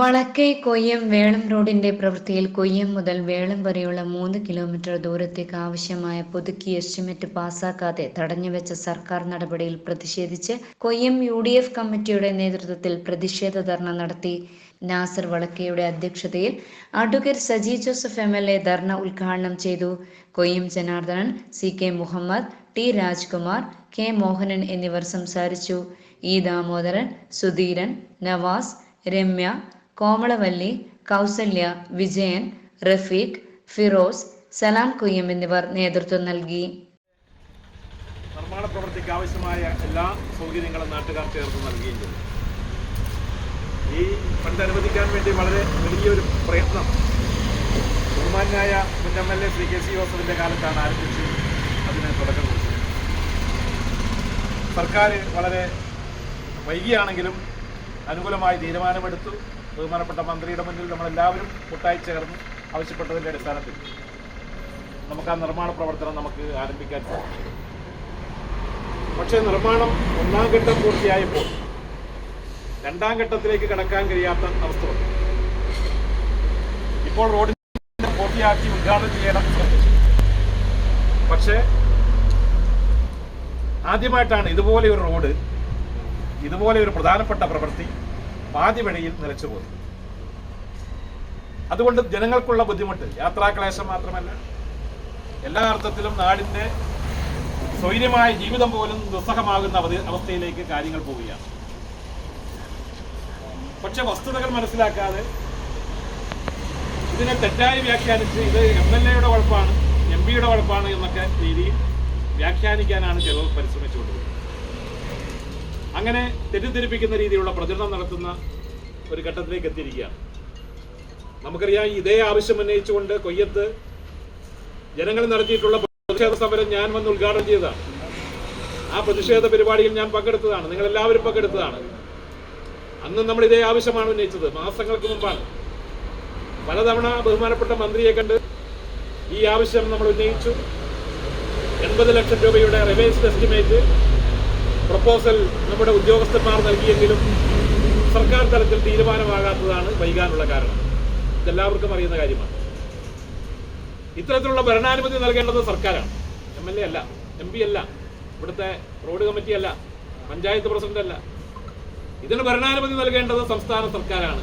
വളക്കൈ കൊയ്യം വേളം റോഡിന്റെ പ്രവൃത്തിയിൽ കൊയ്യം മുതൽ വേളം വരെയുള്ള മൂന്ന് കിലോമീറ്റർ ദൂരത്തേക്ക് ആവശ്യമായ പുതുക്കി എസ്റ്റിമേറ്റ് പാസാക്കാതെ തടഞ്ഞുവെച്ച സർക്കാർ നടപടിയിൽ പ്രതിഷേധിച്ച് കൊയ്യം യു ഡി എഫ് കമ്മിറ്റിയുടെ നേതൃത്വത്തിൽ പ്രതിഷേധ ധർണ നടത്തി. നാസർ വളക്കയുടെ അധ്യക്ഷതയിൽ advocate Saji Joseph M L A dharna ഉദ്ഘാടനം ചെയ്തു. Koyyam Janardhanan C K Muhammad T Rajkumar K Mohanan എന്നിവർ സംസാരിച്ചു. ഇ ദാമോദരൻ സുധീരൻ നവാസ് രമ്യ കോമളവല്ലി കൗസല്യ വിജയൻ റഫീഖ് ഫിറോസ് സലാം കുയ്യം എന്നിവർ നേതൃത്വം നൽകി. നിർമ്മാണ പ്രവൃത്തിക്ക് ആവശ്യമായ എല്ലാ സൗകര്യങ്ങളും നാട്ടുകാർ ചേർത്ത് നൽകുകയും ചെയ്തു. ഈ ഫണ്ട് അനുവദിക്കാൻ വേണ്ടി വളരെ വലിയൊരു പ്രയത്നം ബഹുമാനായ മുൻ M L A Shri K C ജോസഫിന്റെ കാലത്താണ് ആരംഭിച്ച് അതിന് തുടക്കം കുറിച്ചത് സർക്കാർ വളരെ വൈകിയാണെങ്കിലും അനുകൂലമായി തീരുമാനമെടുത്തു. ബഹുമാനപ്പെട്ട മന്ത്രിയുടെ മുന്നിൽ നമ്മളെല്ലാവരും കൂട്ടായി ചേർന്ന് ആവശ്യപ്പെട്ടതിന്റെ അടിസ്ഥാനത്തിൽ നമുക്ക് ആ നിർമ്മാണ പ്രവർത്തനം നമുക്ക് ആരംഭിക്കാൻ സാധിക്കും. പക്ഷേ നിർമ്മാണം ഒന്നാം ഘട്ടം പൂർത്തിയായപ്പോൾ രണ്ടാം ഘട്ടത്തിലേക്ക് കടക്കാൻ കഴിയാത്ത അവസ്ഥ വന്നു. ഇപ്പോൾ റോഡിന്റെ പൂർത്തിയാക്കി ഉദ്ഘാടനം ചെയ്യണം പക്ഷേ ആദ്യമായിട്ടാണ് ഇതുപോലെ ഒരു റോഡ് ഇതുപോലെ ഒരു പ്രധാനപ്പെട്ട പ്രവൃത്തി പാതിവഴിയിൽ നിലച്ചു നിലച്ചുപോയി അതുകൊണ്ട് ജനങ്ങൾക്കുള്ള ബുദ്ധിമുട്ട് യാത്രാക്ലേശം മാത്രമല്ല എല്ലാ അർത്ഥത്തിലും നാടിന്റെ സ്വൈര്യമായ ജീവിതം പോലും ദുസ്സഹമാകുന്ന അവസ്ഥയിലേക്ക് കാര്യങ്ങൾ പോവുകയാണ്. പക്ഷെ വസ്തുതകൾ മനസ്സിലാക്കാതെ ഇതിനെ തെറ്റായി വ്യാഖ്യാനിച്ച് ഇത് എം എൽ എയുടെ കുഴപ്പമാണ് എം പിയുടെ കുഴപ്പമാണ് എന്നൊക്കെ രീതിയിൽ വ്യാഖ്യാനിക്കാനാണ് ചിലർ പരിശ്രമിച്ചുകൊണ്ടിരുന്നത് അങ്ങനെ തെറ്റിദ്ധരിപ്പിക്കുന്ന രീതിയിലുള്ള പ്രചരണം നടത്തുന്ന ഒരു ഘട്ടത്തിലേക്ക് എത്തിയിരിക്കുകയാണ്. നമുക്കറിയാം ഇതേ ആവശ്യം ഉന്നയിച്ചുകൊണ്ട് കൊയ്യത്ത് ജനങ്ങൾ നടത്തിയിട്ടുള്ള പ്രതിഷേധ സമരം ഞാൻ വന്ന് ഉദ്ഘാടനം ചെയ്തതാണ്. ആ പ്രതിഷേധ പരിപാടിയിൽ ഞാൻ പങ്കെടുത്തതാണ്. നിങ്ങൾ എല്ലാവരും പങ്കെടുത്തതാണ്. അന്ന് നമ്മൾ ഇതേ ആവശ്യമാണ് ഉന്നയിച്ചത്. മാസങ്ങൾക്ക് മുമ്പാണ്. പലതവണ ബഹുമാനപ്പെട്ട മന്ത്രിയെ കണ്ട് ഈ ആവശ്യം നമ്മൾ ഉന്നയിച്ചു. എൺപത് ലക്ഷം രൂപയുടെ റിവേഴ്സ് എസ്റ്റിമേറ്റ് പ്രപ്പോസൽ നമ്മുടെ ഉദ്യോഗസ്ഥന്മാർ നൽകിയെങ്കിലും സർക്കാർ തലത്തിൽ തീരുമാനമാകാത്തതാണ് വൈകാനുള്ള കാരണം. ഇതെല്ലാവർക്കും അറിയുന്ന കാര്യമാണ്. ഇത്തരത്തിലുള്ള ഭരണാനുമതി നൽകേണ്ടത് സർക്കാരാണ്. എം എൽ എ അല്ല എം പി അല്ല ഇവിടുത്തെ റോഡ് കമ്മിറ്റി അല്ല പഞ്ചായത്ത് പ്രസിഡന്റ് അല്ല. ഇതിന് ഭരണാനുമതി നൽകേണ്ടത് സംസ്ഥാന സർക്കാരാണ്.